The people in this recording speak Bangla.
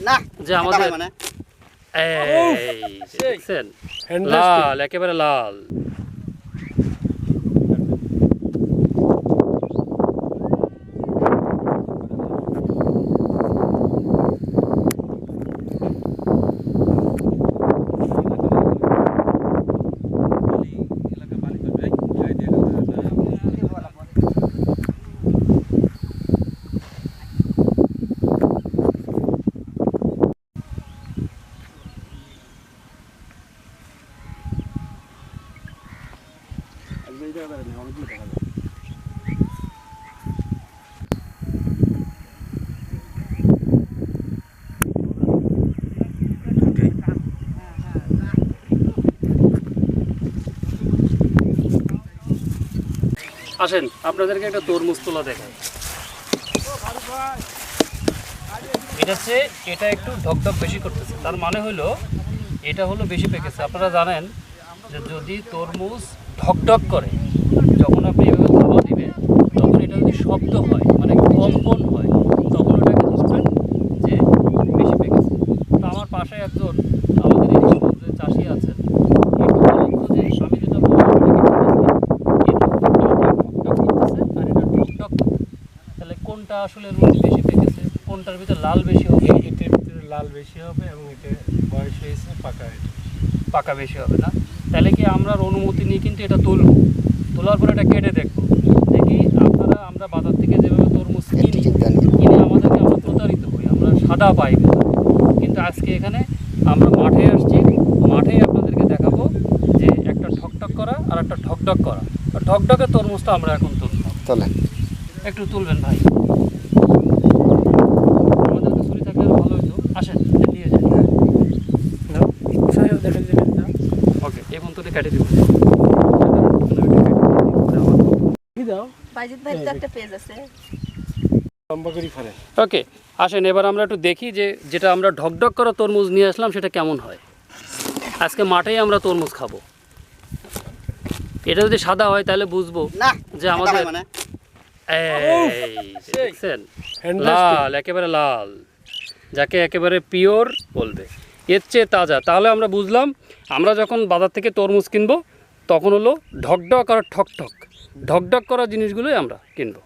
না যে আমাদের মানে। এই দেখছেন? লাল একেবারে লাল। আসেন, আপনাদেরকে একটা তরমুজ তোলা দেখাই। এটা হচ্ছে, এটা একটু ঢকঢক বেশি করতেছে। তার মানে হলো, এটা হলো বেশি পেকেছে। আপনারা জানেন যে যদি তরমুজ ঢকঢক করে যখন আপনি এভাবে খাওয়া দিবেন তখন এটা যদি শব্দ হয় মানে কম্পন হয় তখন ওটাকে বুঝবেন যে বেশি পেকেছে তো আমার পাশে একজন আমাদের এই চাষি আছেন। কোনটা আসলে রুটি বেশি পেকেছে কোনটার ভিতরে লাল বেশি হবে? এটার ভিতরে লাল বেশি হবে এবং এটা বয়স হয়েছে পাকা এটা পাকা বেশি হবে না? তাহলে কি আমরা অনুমতি নিয়ে কিন্তু এটা তুলব? তোলার পরে এটা কেটে দেখব। দেখি আপনারা আমরা বাজার থেকে যেভাবে তরমুজ কিনি কিনে আমাদেরকে আমরা প্রতারিত হই আমরা সাদা পাই। কিন্তু আজকে এখানে আমরা মাঠে আসছি মাঠেই আপনাদেরকে দেখাবো যে একটা ঠকঠক করা আর একটা ঢকঢক করা। আর ঢকঢকের তরমুজটা আমরা এখন তুলব। একটু তুলবেন ভাই আমাদের তো ছুরি থাকলে আরও ভালো হতো আসেন নিয়ে যান নাও সাহেব দেখা যাবেন না ওকে এই পর্যন্ত কেটে দিব কি দাও বাইজিৎ ভাই তো একটা পেজ আছে লম্বা ফারেন ওকে আসেন এবার আমরা একটু দেখি যে যেটা আমরা ঢকঢক করা তরমুজ নিয়ে আসলাম সেটা কেমন হয়? আজকে মাঠেই আমরা তরমুজ খাব। এটা যদি সাদা হয় তাহলে বুঝব না যে আমাদের মানে. লাল একেবারে লাল যাকে একেবারে পিওর বলবে। এর চেয়ে তাজা। তাহলে আমরা বুঝলাম, আমরা যখন বাজার থেকে তরমুজ কিনবো, তখন হলো ঢকঢক আর ঠকঠক। ঢকঢক করা জিনিসগুলোই আমরা কিনবো।